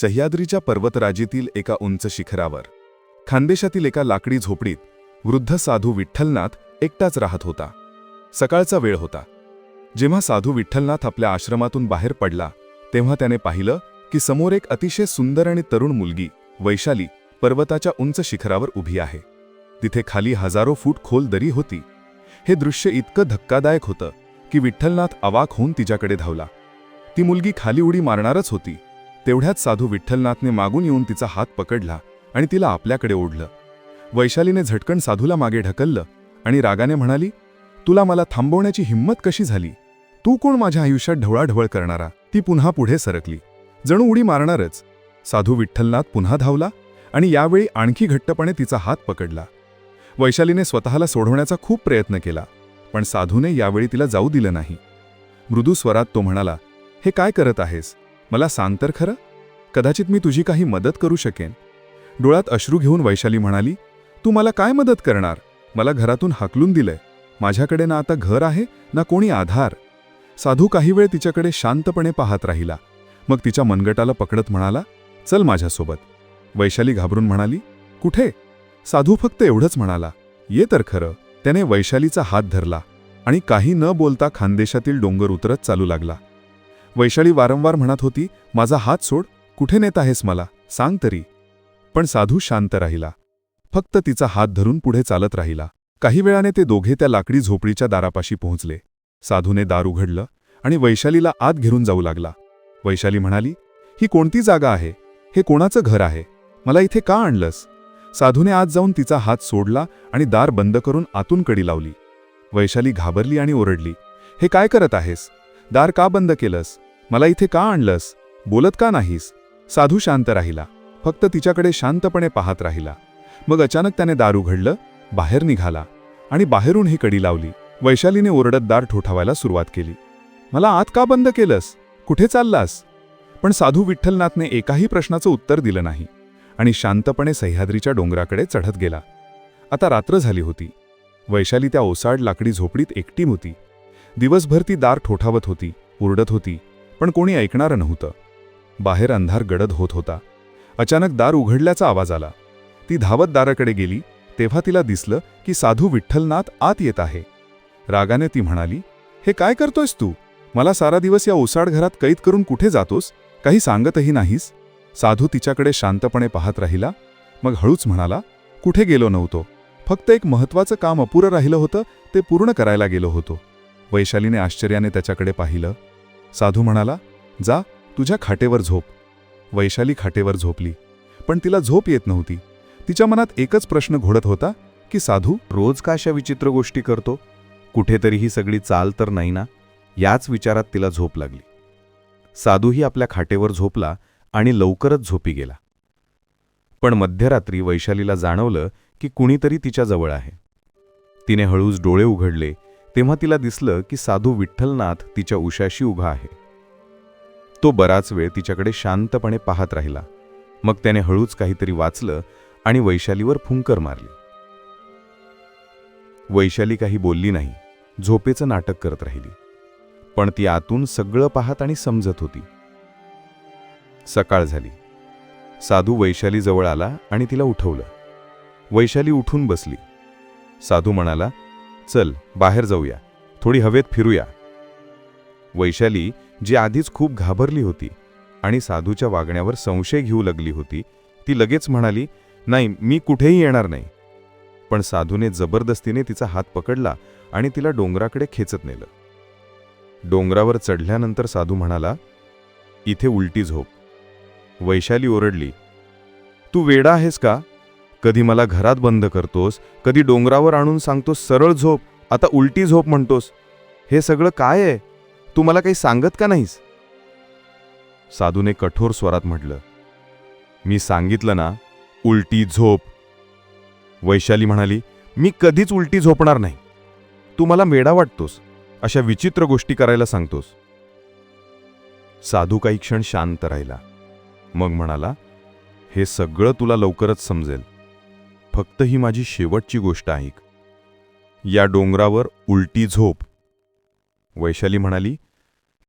सह्याद्रीच्या पर्वतराजीतील एका उंच शिखरावर. खानदेशातील एका लाकडी झोपडीत वृद्ध साधू विठ्ठलनाथ एकटाच राहत होता. सकाळचा वेळ होता. जेव्हा साधू विठ्ठलनाथ आपल्या आश्रमातून बाहेर पडला तेव्हा त्याने पाहिलं की समोर एक अतिशय सुंदर आणि तरुण मुलगी वैशाली पर्वताच्या उंच शिखरावर उभी आहे. तिथे खाली हजारो फूट खोल दरी होती. हे दृश्य इतकं धक्कादायक होतं की विठ्ठलनाथ अवाक होऊन तिच्याकडे धावला. ती मुलगी खाली उडी मारणारच होती. तेवढ्यात साधू विठ्ठलनाथने मागून येऊन तिचा हात पकडला आणि तिला आपल्याकडे ओढलं. वैशालीने झटकन साधूला मागे ढकललं आणि रागाने म्हणाली तुला मला थांबवण्याची हिंमत कशी झाली? तू कोण माझ्या आयुष्यात ढवळाढवळ करणारा? ती पुन्हा पुढे सरकली. जणू उडी मारणारच. साधू विठ्ठलनाथ पुन्हा धावला आणि यावेळी आणखी घट्टपणे तिचा हात पकडला. वैशालीने स्वतःला सोडवण्याचा खूप प्रयत्न केला पण साधूने यावेळी तिला जाऊ दिलं नाही. मृदू स्वरात तो म्हणाला हे काय करत आहेस? मला सांग तर खरं. कदाचित मी तुझी काही मदत करू शकेन. डोळ्यात अश्रू घेऊन वैशाली म्हणाली तू मला काय मदत करणार? मला घरातून हाकलून दिलंय. माझ्याकडे ना आता घर आहे ना कोणी आधार. साधू काही वेळ तिच्याकडे शांतपणे पाहत राहिला. मग तिच्या मनगटाला पकडत म्हणाला चल माझ्यासोबत. वैशाली घाबरून म्हणाली कुठे? साधू फक्त एवढंच म्हणाला ये तर खरं. त्याने वैशालीचा हात धरला आणि काही न बोलता खानदेशातील डोंगर उतरत चालू लागला. वैशाली वारंवार म्हणत होती माझा हात सोड कुठे नेत आहेस मला? सांग तरी. पण साधू शांत राहिला. फक्त तिचा हात धरून पुढे चालत राहिला. काही वेळाने ते दोघे त्या लाकडी झोपडीच्या दारापाशी पोहोचले. साधूने दार उघडलं आणि वैशालीला आत घेऊन जाऊ लागला. वैशाली म्हणाली ही कोणती जागा आहे? हे कोणाचं घर आहे? मला इथे का आणलंस? साधूने आत जाऊन तिचा हात सोडला आणि दार बंद करून आतून कडी लावली. वैशाली घाबरली आणि ओरडली हे काय करत आहेस? दार का बंद केलंस? मला इथे का आणलंस? बोलत का नाहीस? साधू शांत राहिला. फक्त तिच्याकडे शांतपणे पाहत राहिला. मग अचानक त्याने दार उघडलं बाहेर निघाला आणि बाहेरून ही कडी लावली. वैशालीने ओरडत दार ठोठावायला सुरुवात केली. मला आत का बंद केलंस? कुठे चाललास? पण साधू विठ्ठलनाथने एकाही प्रश्नाचं उत्तर दिलं नाही आणि शांतपणे सह्याद्रीच्या डोंगराकडे चढत गेला. आता रात्र झाली होती. वैशाली त्या ओसाड लाकडी झोपडीत एकटी होती. दिवसभर ती दार ठोठावत होती उरडत होती पण कोणी ऐकणारं नव्हतं. बाहेर अंधार गडद होत होता. अचानक दार उघडल्याचा आवाज आला. ती धावत दाराकडे गेली तेव्हा तिला दिसलं की साधू विठ्ठलनाथ आत येत आहे. रागाने ती म्हणाली हे काय करतोयस तू? मला सारा दिवस या ओसाड घरात कैद करून कुठे जातोस? काही सांगतही नाहीस? साधू तिच्याकडे शांतपणे पाहत राहिला. मग हळूच म्हणाला कुठे गेलो नव्हतो. फक्त एक महत्वाचं काम अपुरं राहिलं होतं ते पूर्ण करायला गेलो होतो. वैशालीने आश्चर्याने त्याच्याकडे पाहिलं. साधू म्हणाला जा तुझ्या खाटेवर झोप. वैशाली खाटेवर झोपली. पण तिला झोप येत नव्हती. तिच्या मनात एकच प्रश्न घोडत होता की साधू रोज का अशा विचित्र गोष्टी करतो? कुठेतरी ही सगळी चाल तर नाही ना? याच विचारात तिला झोप लागली. साधूही आपल्या खाटेवर झोपला आणि लवकरच झोपी गेला. पण मध्यरात्री वैशालीला जाणवलं की कुणीतरी तिच्या जवळ आहे. तिने हळूच डोळे उघडले तेव्हा तिला दिसलं की साधू विठ्ठलनाथ तिच्या उशाशी उभा आहे. तो बराच वेळ तिच्याकडे शांतपणे पाहत राहिला. मग त्याने हळूच काहीतरी वाचलं आणि वैशालीवर फुंकर मारली. वैशाली काही बोलली नाही झोपेचं नाटक करत राहिली. पण ती आतून सगळं पाहत आणि समजत होती. सकाळ झाली. साधू वैशाली जवळ आला आणि तिला उठवलं. वैशाली उठून बसली. साधू म्हणाला चल बाहेर जाऊया. थोडी हवेत फिरूया. वैशाली जी आधीच खूप घाबरली होती आणि साधूच्या वागण्यावर संशय घेऊ लागली होती ती लगेच म्हणाली नाही मी कुठेही येणार नाही. पण साधूने जबरदस्तीने तिचा हात पकडला आणि तिला डोंगराकडे खेचत नेलं. डोंगरावर चढल्यानंतर साधू म्हणाला इथे उलटी झोप. वैशाली ओरडली तू वेडा आहेस का? कधी मला घरात बंद करतोस कधी डोंगरावर आणून सांगतोस सरळ झोप आता उलटी झोप म्हणतोस. हे सगळं काय आहे? तू मला काही सांगत का नाहीस? साधूने कठोर स्वरात म्हटलं मी सांगितलं ना उलटी झोप. वैशाली म्हणाली मी कधीच उलटी झोपणार नाही. तू मला मेडा वाटतोस अशा विचित्र गोष्टी करायला सांगतोस. साधू काही क्षण शांत राहिला. मग म्हणाला हे सगळं तुला लवकरच समजेल. फक्त ही माझी शेवटची गोष्ट ऐक. या डोंगरावर उलटी झोप. वैशाली म्हणाली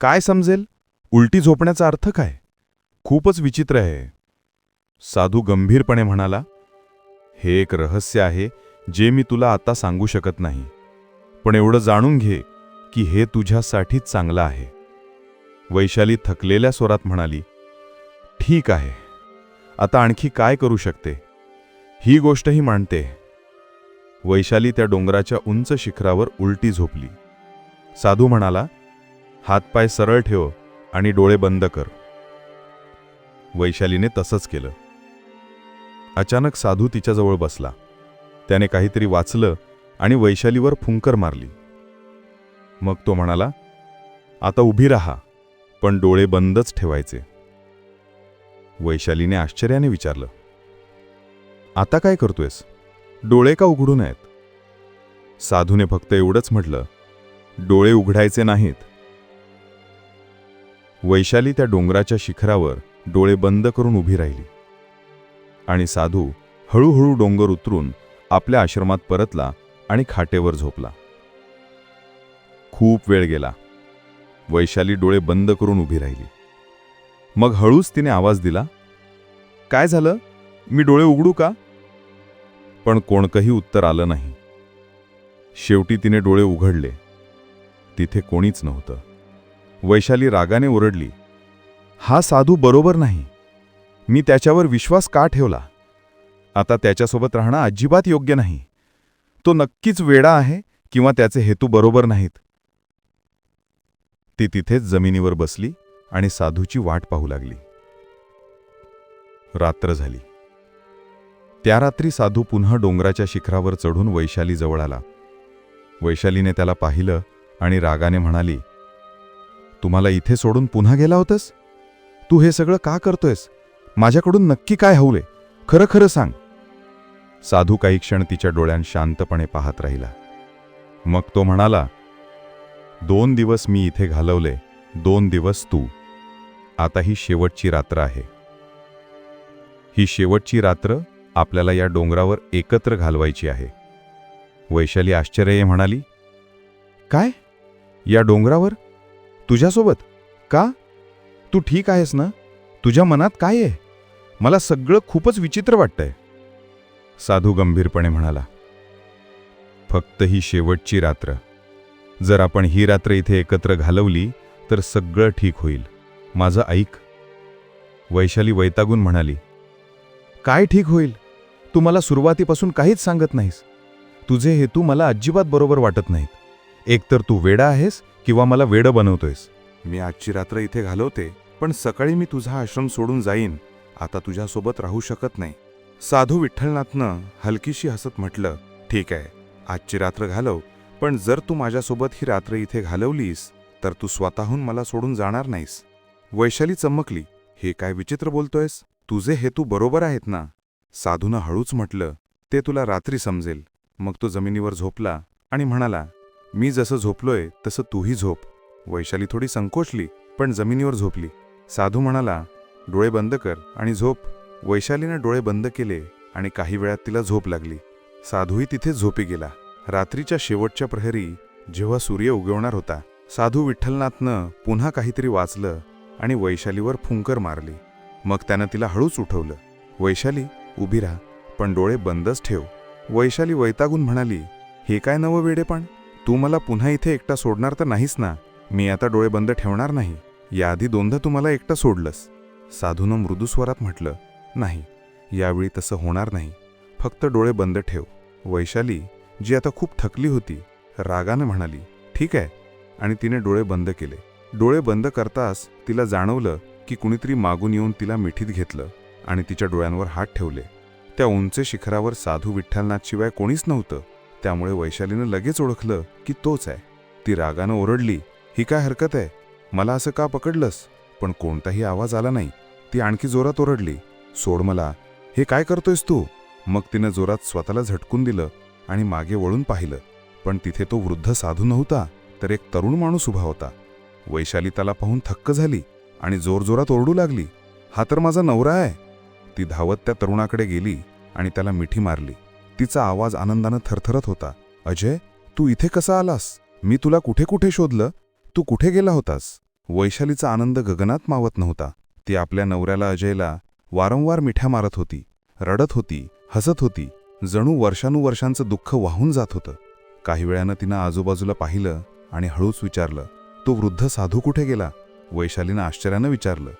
काय समजेल? उलटी झोपण्याचा अर्थ काय? खूपच विचित्र आहे. साधू गंभीरपणे म्हणाला हे एक रहस्य आहे जे मी तुला आता सांगू शकत नाही. पण एवढं जाणून घे की हे तुझ्यासाठीच चांगलं आहे. वैशाली थकलेल्या स्वरात म्हणाली ठीक आहे. आता आणखी काय करू शकते? ही गोष्टही मांडते. वैशाली त्या डोंगराच्या उंच शिखरावर उलटी झोपली. साधू म्हणाला हातपाय सरळ ठेव आणि डोळे बंद कर. वैशालीने तसंच केलं. अचानक साधू तिच्याजवळ बसला. त्याने काहीतरी वाचलं आणि वैशालीवर फुंकर मारली. मग तो म्हणाला आता उभी राहा पण डोळे बंदच ठेवायचे. वैशालीने आश्चर्याने विचारलं आता काय करतोयस? डोळे का उघडू आहेत साधूने फक्त एवढंच म्हटलं डोळे उघडायचे नाहीत. वैशाली त्या डोंगराच्या शिखरावर डोळे बंद करून उभी राहिली. आणि साधू हळूहळू डोंगर उतरून आपल्या आश्रमात परतला आणि खाटेवर झोपला. खूप वेळ गेला. वैशाली डोळे बंद करून उभी राहिली. मग हळूच तिने आवाज दिला काय झालं? मी डोळे उघडू का? पण कोणकंही उत्तर आलं नाही. शेवटी तिने डोळे उघडले. तिथे कोणीच नव्हतं. वैशाली रागाने ओरडली हा साधू बरोबर नाही. मी त्याच्यावर विश्वास का ठेवला? आता त्याच्यासोबत राहणं अजिबात योग्य नाही. तो नक्कीच वेडा आहे किंवा त्याचे हेतू बरोबर नाहीत. ती तिथेच जमिनीवर बसली आणि साधूची वाट पाहू लागली. रात्र झाली. त्या रात्री साधू पुन्हा डोंगराच्या शिखरावर चढून वैशाली जवळ आला. वैशालीने त्याला पाहिलं आणि रागाने म्हणाली तुम्हाला इथे सोडून पुन्हा गेला होतस? तू हे सगळं का करतोयस? माझ्याकडून नक्की काय हवले खरं खरं सांग. साधू काही क्षण तिच्या डोळ्यांत शांतपणे पाहत राहिला. मग तो म्हणाला दोन दिवस मी इथे घालवले दोन दिवस तू. आता ही शेवटची रात्र आहे. ही शेवटची रात्र आपल्याला या डोंगरावर एकत्र घालवायची आहे. वैशाली आश्चर्य म्हणाली काय? या डोंगरावर? तुझ्यासोबत? का? तू ठीक आहेस ना? तुझ्या मनात काय आहे? मला सगळं खूपच विचित्र वाटतंय. साधू गंभीरपणे म्हणाला फक्त ही शेवटची रात्र. जर आपण ही रात्र इथे एकत्र घालवली तर सगळं ठीक होईल. माझं ऐक. वैशाली वैतागून म्हणाली काय ठीक होईल? तू मला सुरुवातीपासून काहीच सांगत नाहीस. तुझे हेतू मला अजिबात बरोबर वाटत नाहीत. एकतर तू वेडा आहेस किंवा मला वेडं बनवतोयस. मी आजची रात्र इथे घालवते पण सकाळी मी तुझा आश्रम सोडून जाईन. आता तुझ्यासोबत राहू शकत नाही. साधू विठ्ठलनाथनं हलकीशी हसत म्हटलं ठीक आहे आजची रात्र घालव पण जर तू माझ्यासोबत ही रात्र इथे घालवलीस तर तू स्वतःहून मला सोडून जाणार नाहीस. वैशाली चमकली हे काय विचित्र बोलतोयस? तुझे हेतू बरोबर आहेत ना? साधूनं हळूच म्हटलं ते तुला रात्री समजेल. मग तो जमिनीवर झोपला आणि म्हणाला मी जसं झोपलोय तसं तूही झोप. वैशाली थोडी संकोचली पण जमिनीवर झोपली. साधू म्हणाला डोळे बंद कर आणि झोप. वैशालीनं डोळे बंद केले आणि काही वेळात तिला झोप लागली. साधूही तिथेच झोपी गेला. रात्रीच्या शेवटच्या प्रहरी जेव्हा सूर्य उगवणार होता साधू विठ्ठलनाथनं पुन्हा काहीतरी वाचलं आणि वैशालीवर फुंकर मारली. मग त्यानं तिला हळूच उठवलं. वैशाली उभी राहा पण डोळे बंदच ठेव. वैशाली वैतागून म्हणाली हे काय नवं वेडेपण तू मला पुन्हा इथे एकटा सोडणार तर नाहीस ना. मी आता डोळे बंद ठेवणार नाही. याआधी दोनदा तुम्हाला एकटा सोडलंस. साधूनं मृदुस्वरात म्हटलं नाही यावेळी तसं होणार नाही. फक्त डोळे बंद ठेव. वैशाली जी आता खूप थकली होती रागानं म्हणाली ठीक आहे. आणि तिने डोळे बंद केले. डोळे बंद करताच तिला जाणवलं की कुणीतरी मागून येऊन तिला मिठीत घेतलं आणि तिच्या डोळ्यांवर हात ठेवले. त्या उंच शिखरावर साधू विठ्ठलनाथशिवाय कोणीच नव्हतं. त्यामुळे वैशालीनं लगेच ओळखलं की तोच आहे. ती रागानं ओरडली ही काय हरकत आहे? मला असं का पकडलंस? पण कोणताही आवाज आला नाही. ती आणखी जोरात ओरडली सोड मला हे काय करतोयस तू? मग तिनं जोरात स्वतःला झटकून दिलं आणि मागे वळून पाहिलं. पण तिथे तो वृद्ध साधू नव्हता तर एक तरुण माणूस उभा होता. वैशाली त्याला पाहून थक्क झाली. आणि जोरजोरात ओरडू लागली. हा तर माझा नवरा आहे. ती धावत त्या तरुणाकडे गेली आणि त्याला मिठी मारली. तिचा आवाज आनंदानं थरथरत होता. अजय तू इथे कसा आलास? मी तुला कुठे कुठे शोधलं? तू कुठे गेला होतास? वैशालीचा आनंद गगनात मावत नव्हता. ती आपल्या नवऱ्याला अजयला वारंवार मिठ्या मारत होती रडत होती हसत होती. जणू वर्षानुवर्षांचं दुःख वाहून जात होतं. काही वेळानं तिनं आजूबाजूला पाहिलं आणि हळूच विचारलं तो वृद्ध साधू कुठे गेला? वैशालीनं आश्चर्यानं विचारलं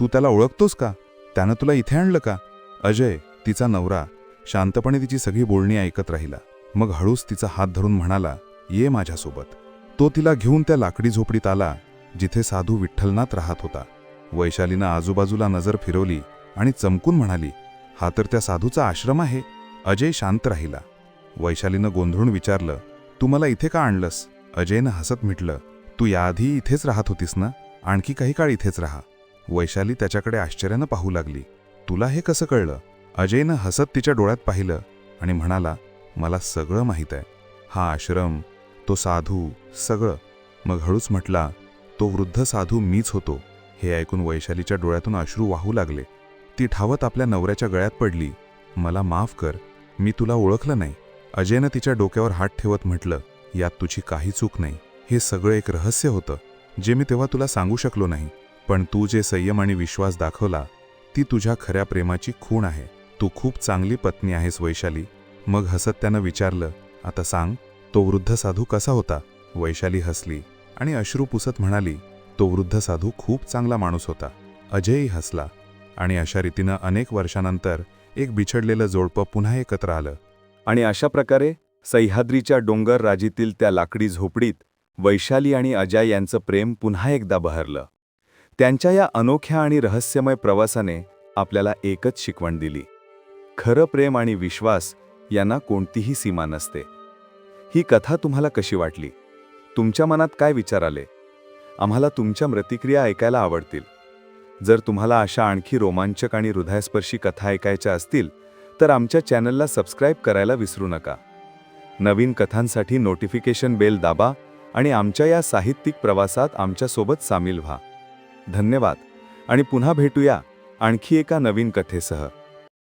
तू त्याला ओळखतोस का? त्यानं तुला इथे आणलं का? अजय तिचा नवरा शांतपणे तिची सगळी बोलणी ऐकत राहिला. मग हळूच तिचा हात धरून म्हणाला ये माझ्यासोबत. तो तिला घेऊन त्या लाकडी झोपडीत आला जिथे साधू विठ्ठलनाथ राहत होता. वैशालीनं आजूबाजूला नजर फिरवली आणि चमकून म्हणाली हा तर त्या साधूचा आश्रम आहे. अजय शांत राहिला. वैशालीनं गोंधळून विचारलं तू मला इथे का आणलंस? अजयनं हसत म्हटलं तू याआधी इथेच राहत होतीस ना? आणखी काही काळ इथेच राहा. वैशाली त्याच्याकडे आश्चर्यानं पाहू लागली. तुला हे कसं कळलं? अजयनं हसत तिच्या डोळ्यात पाहिलं आणि म्हणाला मला सगळं माहीत आहे. हा आश्रम तो साधू सगळं. मग हळूच म्हटला तो वृद्ध साधू मीच होतो. हे ऐकून वैशालीच्या डोळ्यातून अश्रू वाहू लागले. ती ठावत आपल्या नवऱ्याच्या गळ्यात पडली. मला माफ कर मी तुला ओळखलं नाही. अजयनं तिच्या डोक्यावर हात ठेवत म्हटलं यात तुझी काही चूक नाही. हे सगळं एक रहस्य होतं. जे मी तेव्हा तुला सांगू शकलो नाही पण तू जे संयम आणि विश्वास दाखवला ती तुझ्या खऱ्या प्रेमाची खूण आहे. तू खूप चांगली पत्नी आहेस वैशाली. मग हसत त्यानं विचारलं आता सांग तो वृद्ध साधू कसा होता? वैशाली हसली आणि अश्रू पुसत म्हणाली तो वृद्ध साधू खूप चांगला माणूस होता. अजयही हसला आणि अशा रीतीनं अनेक वर्षानंतर एक बिछडलेलं जोडपं पुन्हा एकत्र आलं. आणि अशा प्रकारे सह्याद्रीच्या डोंगर राजीतील त्या लाकडी झोपडीत वैशाली आणि अजय यांचं प्रेम पुन्हा एकदा बहरलं. त्यांच्या या अनोख्या आणि रहस्यमय प्रवासाने आपल्याला एकच शिकवण दिली. खरं प्रेम आणि विश्वास यांना कोणतीही सीमा नसते. ही कथा तुम्हाला कशी वाटली? तुमच्या मनात काय विचार आले? आम्हाला तुमच्या प्रतिक्रिया ऐकायला आवडतील. जर तुम्हाला अशा आणखी रोमांचक आणि हृदयस्पर्शी कथा ऐकायच्या असतील तर आमच्या चॅनलला सबस्क्राईब करायला विसरू नका. नवीन कथांसाठी नोटिफिकेशन बेल दाबा आणि आमच्या या साहित्यिक प्रवासात आमच्यासोबत सामील व्हा. धन्यवाद. आणि पुन्हा भेटूया आणखी एका नवीन कथेसह.